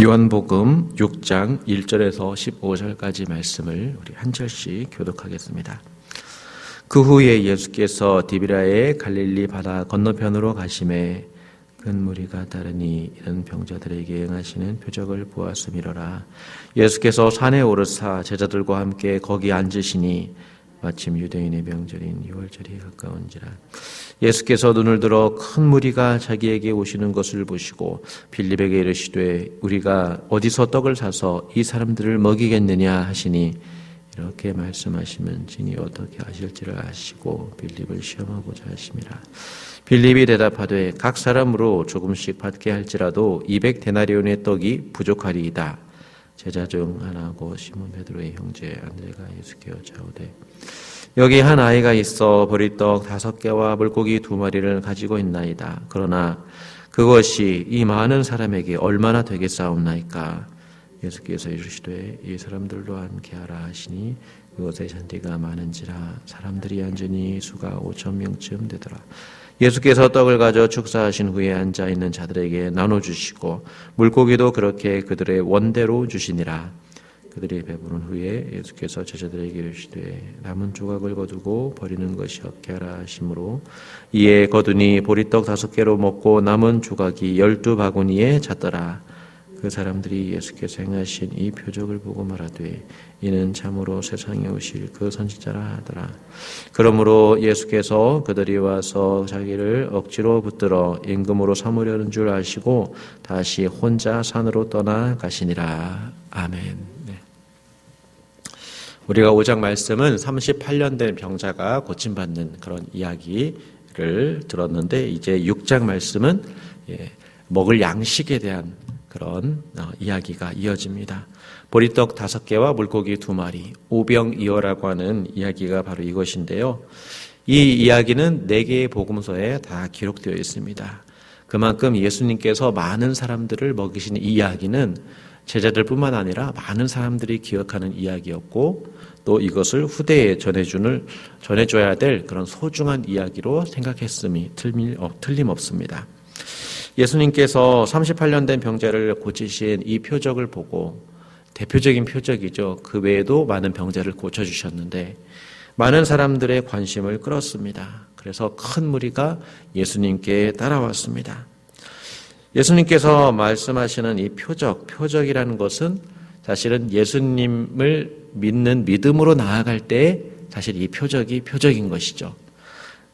요한복음 6장 1절에서 15절까지 말씀을 우리 한 절씩 교독하겠습니다. 그 후에 예수께서 디비라의 갈릴리 바다 건너편으로 가심에 큰 무리가 따르니 이런 병자들에게 행하시는 표적을 보았음이로라. 예수께서 산에 오르사 제자들과 함께 거기 앉으시니 마침 유대인의 명절인 6월절이 가까운지라. 예수께서 눈을 들어 큰 무리가 자기에게 오시는 것을 보시고 빌립에게 이르시되 우리가 어디서 떡을 사서 이 사람들을 먹이겠느냐 하시니 이렇게 말씀하시면 진이 어떻게 하실지를 아시고 빌립을 시험하고자 하심이라. 빌립이 대답하되 각 사람으로 조금씩 받게 할지라도 200데나리온의 떡이 부족하리이다. 제자 중 하나고 시몬 베드로의 형제 안드레가 예수께 여짜오되 여기 한 아이가 있어 보리떡 다섯 개와 물고기 두 마리를 가지고 있나이다. 그러나 그것이 이 많은 사람에게 얼마나 되겠사옵나이까? 예수께서 이르시되 이 사람들도 함께 하라 하시니 그것의 잔디가 많은지라 사람들이 앉으니 수가 오천 명쯤 되더라. 예수께서 떡을 가져 축사하신 후에 앉아 있는 자들에게 나눠 주시고 물고기도 그렇게 그들의 원대로 주시니라. 그들이 배부른 후에 예수께서 제자들에게 이르시되 남은 조각을 거두고 버리는 것이 없게 하라 하심으로 이에 거두니 보리떡 다섯 개로 먹고 남은 조각이 열두 바구니에 찼더라. 그 사람들이 예수께서 행하신 이 표적을 보고 말하되 이는 참으로 세상에 오실 그 선지자라 하더라. 그러므로 예수께서 그들이 와서 자기를 억지로 붙들어 임금으로 삼으려는 줄 아시고 다시 혼자 산으로 떠나 가시니라. 아멘. 우리가 5장 말씀은 38년 된 병자가 고침받는 그런 이야기를 들었는데 이제 6장 말씀은 예, 먹을 양식에 대한 그런 어, 이야기가 이어집니다. 보리떡 다섯 개와 물고기 두 마리, 오병이어라고 하는 이야기가 바로 이것인데요. 이 이야기는 네 개의 복음서에 다 기록되어 있습니다. 그만큼 예수님께서 많은 사람들을 먹이시는 이야기는 제자들뿐만 아니라 많은 사람들이 기억하는 이야기였고 또 이것을 후대에 전해주는 전해줘야 될 그런 소중한 이야기로 생각했음이 어, 틀림없습니다. 예수님께서 38년 된 병자를 고치신 이 표적을 보고 대표적인 표적이죠. 그 외에도 많은 병자를 고쳐주셨는데 많은 사람들의 관심을 끌었습니다. 그래서 큰 무리가 예수님께 따라왔습니다. 예수님께서 말씀하시는 이 표적, 표적이라는 것은 사실은 예수님을 믿는 믿음으로 나아갈 때 사실 이 표적이 표적인 것이죠.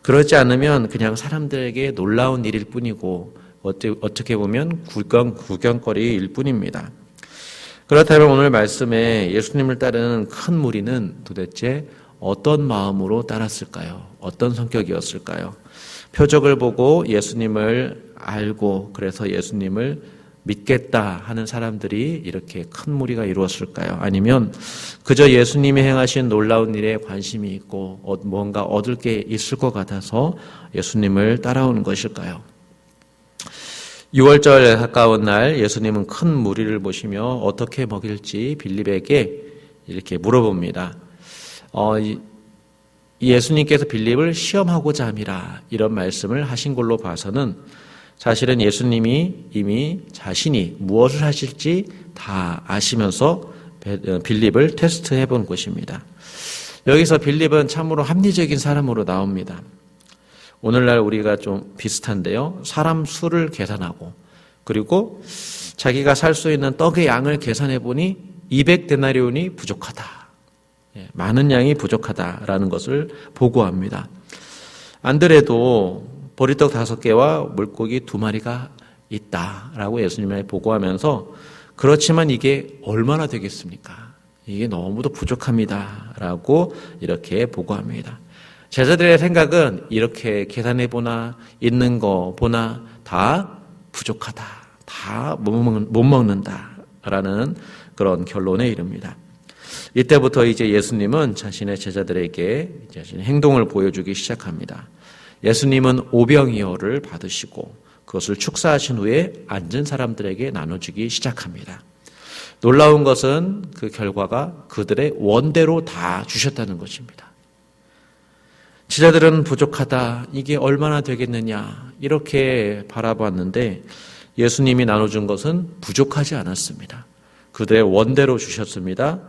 그렇지 않으면 그냥 사람들에게 놀라운 일일 뿐이고 어떻게 보면 구경, 구경거리일 뿐입니다. 그렇다면 오늘 말씀에 예수님을 따르는 큰 무리는 도대체 어떤 마음으로 따랐을까요? 어떤 성격이었을까요? 표적을 보고 예수님을 알고 그래서 예수님을 믿겠다 하는 사람들이 이렇게 큰 무리가 이루었을까요? 아니면 그저 예수님이 행하신 놀라운 일에 관심이 있고 어, 뭔가 얻을 게 있을 것 같아서 예수님을 따라오는 것일까요? 6월절 가까운 날 예수님은 큰 무리를 보시며 어떻게 먹일지 빌립에게 이렇게 물어봅니다. 어, 예수님께서 빌립을 시험하고자 함이라 이런 말씀을 하신 걸로 봐서는 사실은 예수님이 이미 자신이 무엇을 하실지 다 아시면서 어, 빌립을 테스트해 본 것입니다. 여기서 빌립은 참으로 합리적인 사람으로 나옵니다. 오늘날 우리가 좀 비슷한데요. 사람 수를 계산하고 그리고 자기가 살 수 있는 떡의 양을 계산해 보니 200데나리온이 부족하다. 예, 많은 양이 부족하다라는 것을 보고합니다. 안드레도 보리떡 다섯 개와 물고기 두 마리가 있다라고 예수님에 보고하면서 그렇지만 이게 얼마나 되겠습니까? 이게 너무도 부족합니다라고 이렇게 보고합니다. 제자들의 생각은 이렇게 계산해 보나 있는 거 보나 다 부족하다. 다 못 먹는다라는 그런 결론에 이릅니다. 이때부터 이제 예수님은 자신의 제자들에게 자신의 행동을 보여주기 시작합니다. 예수님은 오병이어를 받으시고 그것을 축사하신 후에 앉은 사람들에게 나눠주기 시작합니다. 놀라운 것은 그 결과가 그들의 원대로 다 주셨다는 것입니다. 지자들은 부족하다. 이게 얼마나 되겠느냐. 이렇게 바라봤는데 예수님이 나눠준 것은 부족하지 않았습니다. 그들의 원대로 주셨습니다.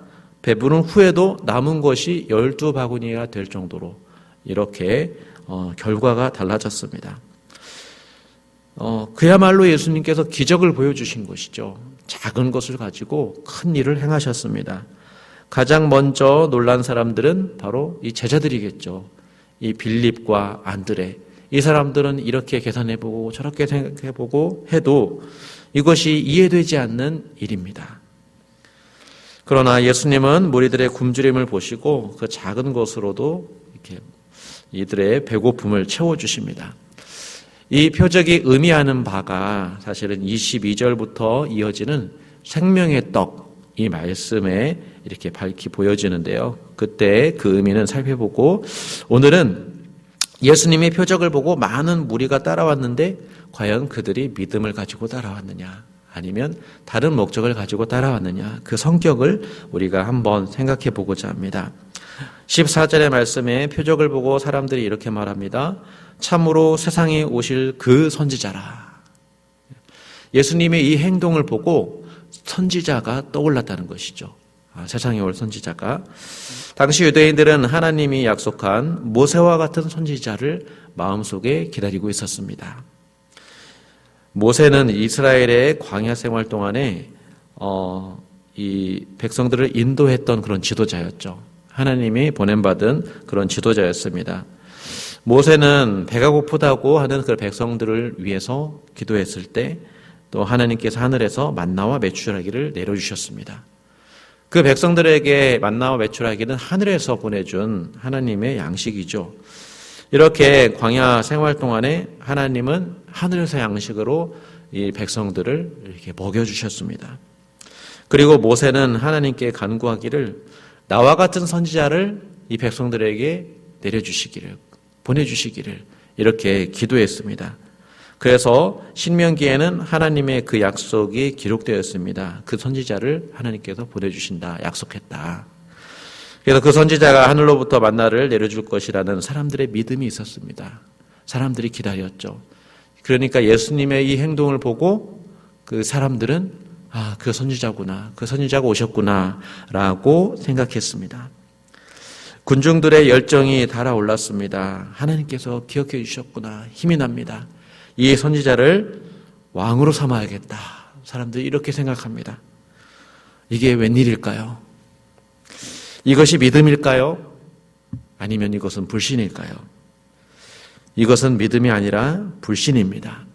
배부른 후에도 남은 것이 열두 바구니가 될 정도로 이렇게 어, 결과가 달라졌습니다. 어, 그야말로 예수님께서 기적을 보여주신 것이죠. 작은 것을 가지고 큰 일을 행하셨습니다. 가장 먼저 놀란 사람들은 바로 이 제자들이겠죠. 이 빌립과 안드레. 이 사람들은 이렇게 계산해보고 저렇게 생각해보고 해도 이것이 이해되지 않는 일입니다. 그러나 예수님은 무리들의 굶주림을 보시고 그 작은 것으로도 이렇게 이들의 배고픔을 채워주십니다. 이 표적이 의미하는 바가 사실은 22절부터 이어지는 생명의 떡, 이 말씀에 이렇게 밝히 보여지는데요. 그때 그 의미는 살펴보고 오늘은 예수님의 표적을 보고 많은 무리가 따라왔는데 과연 그들이 믿음을 가지고 따라왔느냐 아니면 다른 목적을 가지고 따라왔느냐 그 성격을 우리가 한번 생각해 보고자 합니다. 14절의 말씀에 표적을 보고 사람들이 이렇게 말합니다. 참으로 세상에 오실 그 선지자라. 예수님의 이 행동을 보고 선지자가 떠올랐다는 것이죠. 아, 세상에 올 선지자가. 당시 유대인들은 하나님이 약속한 모세와 같은 선지자를 마음속에 기다리고 있었습니다. 모세는 이스라엘의 광야 생활 동안에 어, 이 백성들을 인도했던 그런 지도자였죠. 하나님이 보냄받은 그런 지도자였습니다. 모세는 배가 고프다고 하는 그 백성들을 위해서 기도했을 때 또 하나님께서 하늘에서 만나와 매출하기를 내려주셨습니다. 그 백성들에게 만나와 매출하기는 하늘에서 보내준 하나님의 양식이죠. 이렇게 광야 생활 동안에 하나님은 하늘에서 양식으로 이 백성들을 이렇게 먹여주셨습니다. 그리고 모세는 하나님께 간구하기를 나와 같은 선지자를 이 백성들에게 내려주시기를 보내주시기를 이렇게 기도했습니다. 그래서 신명기에는 하나님의 그 약속이 기록되었습니다. 그 선지자를 하나님께서 보내주신다, 약속했다. 그래서 그 선지자가 하늘로부터 만나를 내려줄 것이라는 사람들의 믿음이 있었습니다. 사람들이 기다렸죠. 그러니까 예수님의 이 행동을 보고 그 사람들은 아, 그 선지자구나. 그 선지자가 오셨구나. 라고 생각했습니다. 군중들의 열정이 달아올랐습니다. 하나님께서 기억해 주셨구나. 힘이 납니다. 이 선지자를 왕으로 삼아야겠다. 사람들이 이렇게 생각합니다. 이게 웬일일까요? 이것이 믿음일까요? 아니면 이것은 불신일까요? 이것은 믿음이 아니라 불신입니다.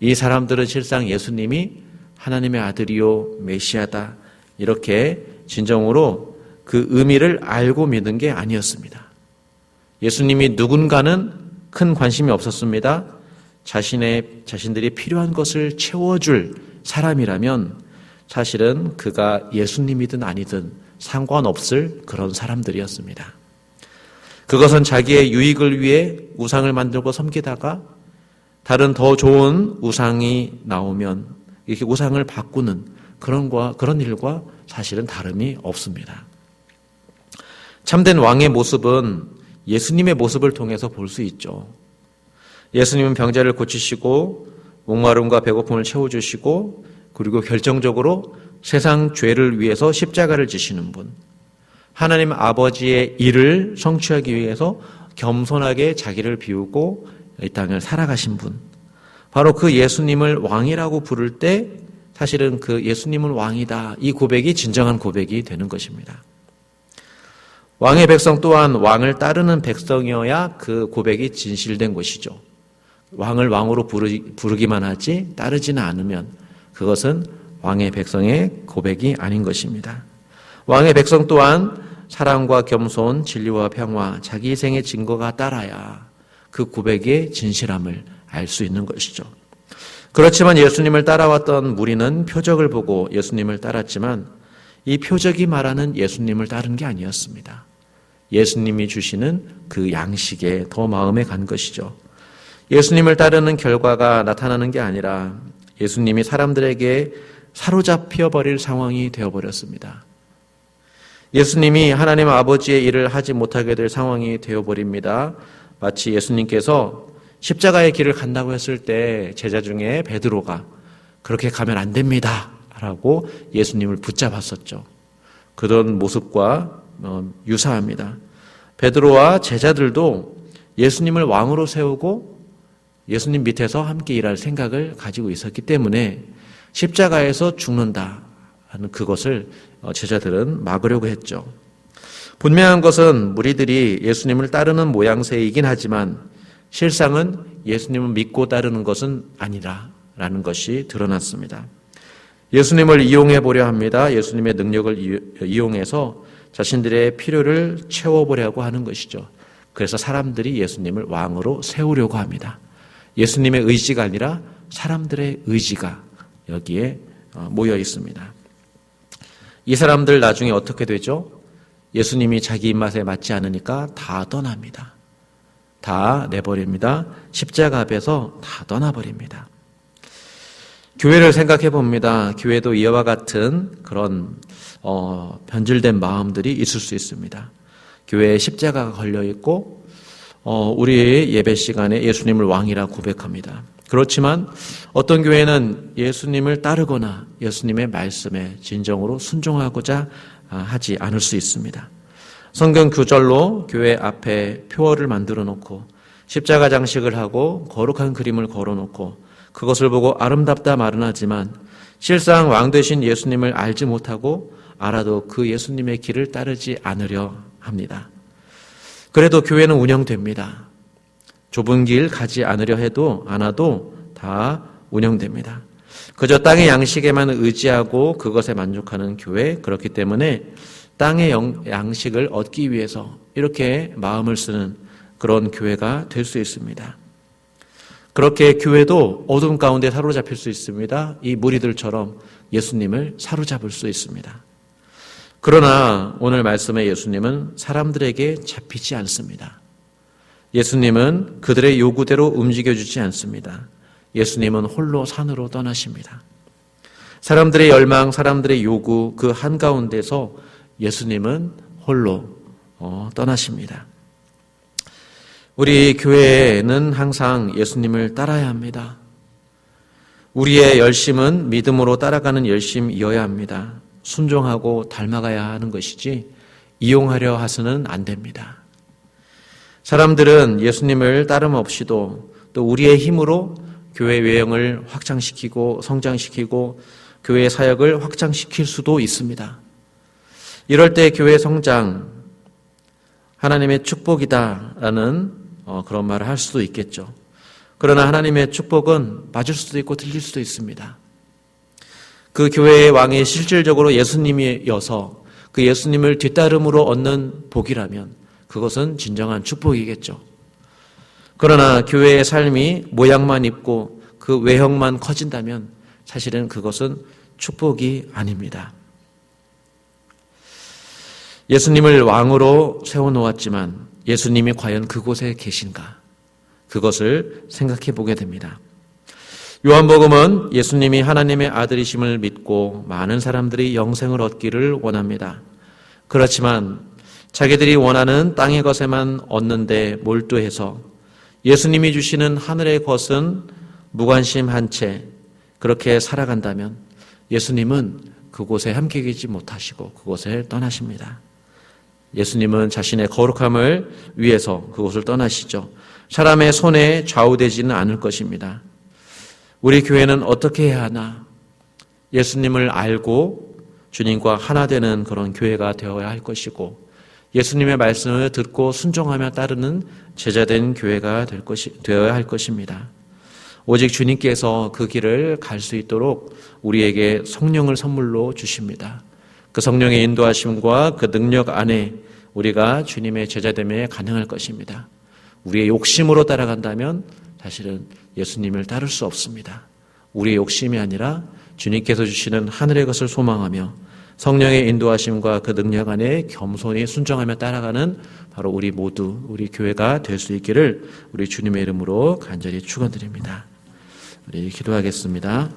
이 사람들은 실상 예수님이 하나님의 아들이요 메시아다 이렇게 진정으로 그 의미를 알고 믿는 게 아니었습니다. 예수님이 누군가는 큰 관심이 없었습니다. 자신의, 자신들이 필요한 것을 채워줄 사람이라면 사실은 그가 예수님이든 아니든 상관없을 그런 사람들이었습니다. 그것은 자기의 유익을 위해 우상을 만들고 섬기다가 다른 더 좋은 우상이 나오면 이렇게 우상을 바꾸는 그런, 그런 일과 사실은 다름이 없습니다. 참된 왕의 모습은 예수님의 모습을 통해서 볼 수 있죠. 예수님은 병자를 고치시고 목마름과 배고픔을 채워주시고 그리고 결정적으로 세상 죄를 위해서 십자가를 지시는 분. 하나님 아버지의 일을 성취하기 위해서 겸손하게 자기를 비우고 이 땅을 살아가신 분. 바로 그 예수님을 왕이라고 부를 때 사실은 그 예수님은 왕이다. 이 고백이 진정한 고백이 되는 것입니다. 왕의 백성 또한 왕을 따르는 백성이어야 그 고백이 진실된 것이죠. 왕을 왕으로 부르기만 하지 따르지는 않으면 그것은 왕의 백성의 고백이 아닌 것입니다. 왕의 백성 또한 사랑과 겸손, 진리와 평화, 자기 희생의 증거가 따라야 그 고백의 진실함을 알 수 있는 것이죠. 그렇지만 예수님을 따라왔던 무리는 표적을 보고 예수님을 따랐지만 이 표적이 말하는 예수님을 따른 게 아니었습니다. 예수님이 주시는 그 양식에 더 마음에 간 것이죠. 예수님을 따르는 결과가 나타나는 게 아니라 예수님이 사람들에게 사로잡혀 버릴 상황이 되어 버렸습니다. 예수님이 하나님 아버지의 일을 하지 못하게 될 상황이 되어 버립니다. 마치 예수님께서 십자가의 길을 간다고 했을 때 제자 중에 베드로가 그렇게 가면 안 됩니다. 라고 예수님을 붙잡았었죠. 그런 모습과 어, 유사합니다. 베드로와 제자들도 예수님을 왕으로 세우고 예수님 밑에서 함께 일할 생각을 가지고 있었기 때문에 십자가에서 죽는다 하는 그것을 어, 제자들은 막으려고 했죠. 분명한 것은 무리들이 예수님을 따르는 모양새이긴 하지만 실상은 예수님을 믿고 따르는 것은 아니라라는 것이 드러났습니다. 예수님을 이용해 보려 합니다. 예수님의 능력을 이용해서 자신들의 필요를 채워보려고 하는 것이죠. 그래서 사람들이 예수님을 왕으로 세우려고 합니다. 예수님의 의지가 아니라 사람들의 의지가 여기에 어, 모여 있습니다. 이 사람들 나중에 어떻게 되죠? 예수님이 자기 입맛에 맞지 않으니까 다 떠납니다. 다 내버립니다. 십자가 앞에서 다 떠나버립니다. 교회를 생각해 봅니다. 교회도 이와 같은 그런 어, 변질된 마음들이 있을 수 있습니다. 교회에 십자가가 걸려 있고 어, 우리 예배 시간에 예수님을 왕이라 고백합니다. 그렇지만 어떤 교회는 예수님을 따르거나 예수님의 말씀에 진정으로 순종하고자 아, 하지 않을 수 있습니다. 성경 규절로 교회 앞에 표어를 만들어 놓고 십자가 장식을 하고 거룩한 그림을 걸어 놓고 그것을 보고 아름답다 말은 하지만 실상 왕 되신 예수님을 알지 못하고 알아도 그 예수님의 길을 따르지 않으려 합니다. 그래도 교회는 운영됩니다. 좁은 길 가지 않으려 해도 않아도 다 운영됩니다. 그저 땅의 양식에만 의지하고 그것에 만족하는 교회 그렇기 때문에 땅의 양식을 얻기 위해서 이렇게 마음을 쓰는 그런 교회가 될 수 있습니다. 그렇게 교회도 어둠 가운데 사로잡힐 수 있습니다. 이 무리들처럼 예수님을 사로잡을 수 있습니다. 그러나 오늘 말씀의 예수님은 사람들에게 잡히지 않습니다. 예수님은 그들의 요구대로 움직여주지 않습니다. 예수님은 홀로 산으로 떠나십니다. 사람들의 열망, 사람들의 요구 그 한가운데서 예수님은 홀로 어, 떠나십니다. 우리 교회는 항상 예수님을 따라야 합니다. 우리의 열심은 믿음으로 따라가는 열심이어야 합니다. 순종하고 닮아가야 하는 것이지 이용하려 하서는 안 됩니다. 사람들은 예수님을 따름 없이도 또 우리의 힘으로 교회 외형을 확장시키고 성장시키고 교회 사역을 확장시킬 수도 있습니다. 이럴 때 교회 성장 하나님의 축복이다라는 어, 그런 말을 할 수도 있겠죠. 그러나 하나님의 축복은 맞을 수도 있고 틀릴 수도 있습니다. 그 교회의 왕이 실질적으로 예수님이어서 그 예수님을 뒤따름으로 얻는 복이라면 그것은 진정한 축복이겠죠. 그러나 교회의 삶이 모양만 입고 그 외형만 커진다면 사실은 그것은 축복이 아닙니다. 예수님을 왕으로 세워놓았지만 예수님이 과연 그곳에 계신가? 그것을 생각해 보게 됩니다. 요한복음은 예수님이 하나님의 아들이심을 믿고 많은 사람들이 영생을 얻기를 원합니다. 그렇지만 자기들이 원하는 땅의 것에만 얻는데 몰두해서 예수님이 주시는 하늘의 것은 무관심한 채 그렇게 살아간다면 예수님은 그곳에 함께 계지 못하시고 그곳을 떠나십니다. 예수님은 자신의 거룩함을 위해서 그곳을 떠나시죠. 사람의 손에 좌우되지는 않을 것입니다. 우리 교회는 어떻게 해야 하나? 예수님을 알고 주님과 하나 되는 그런 교회가 되어야 할 것이고 예수님의 말씀을 듣고 순종하며 따르는 제자된 교회가 될 것이 되어야 할 것입니다. 오직 주님께서 그 길을 갈 수 있도록 우리에게 성령을 선물로 주십니다. 그 성령의 인도하심과 그 능력 안에 우리가 주님의 제자됨에 가능할 것입니다. 우리의 욕심으로 따라간다면 사실은 예수님을 따를 수 없습니다. 우리의 욕심이 아니라 주님께서 주시는 하늘의 것을 소망하며 성령의 인도하심과 그 능력 안에 겸손히 순정하며 따라가는 바로 우리 모두 우리 교회가 될 수 있기를 우리 주님의 이름으로 간절히 축원드립니다. 우리 기도하겠습니다.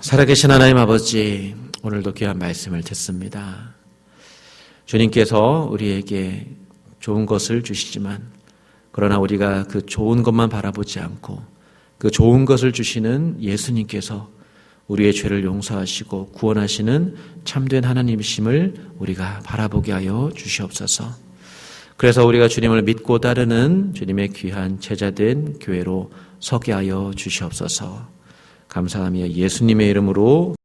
살아계신 하나님 아버지 오늘도 귀한 말씀을 듣습니다. 주님께서 우리에게 좋은 것을 주시지만 그러나 우리가 그 좋은 것만 바라보지 않고 그 좋은 것을 주시는 예수님께서 우리의 죄를 용서하시고 구원하시는 참된 하나님이심을 우리가 바라보게 하여 주시옵소서. 그래서 우리가 주님을 믿고 따르는 주님의 귀한 제자된 교회로 서게 하여 주시옵소서. 감사하며 예수님의 이름으로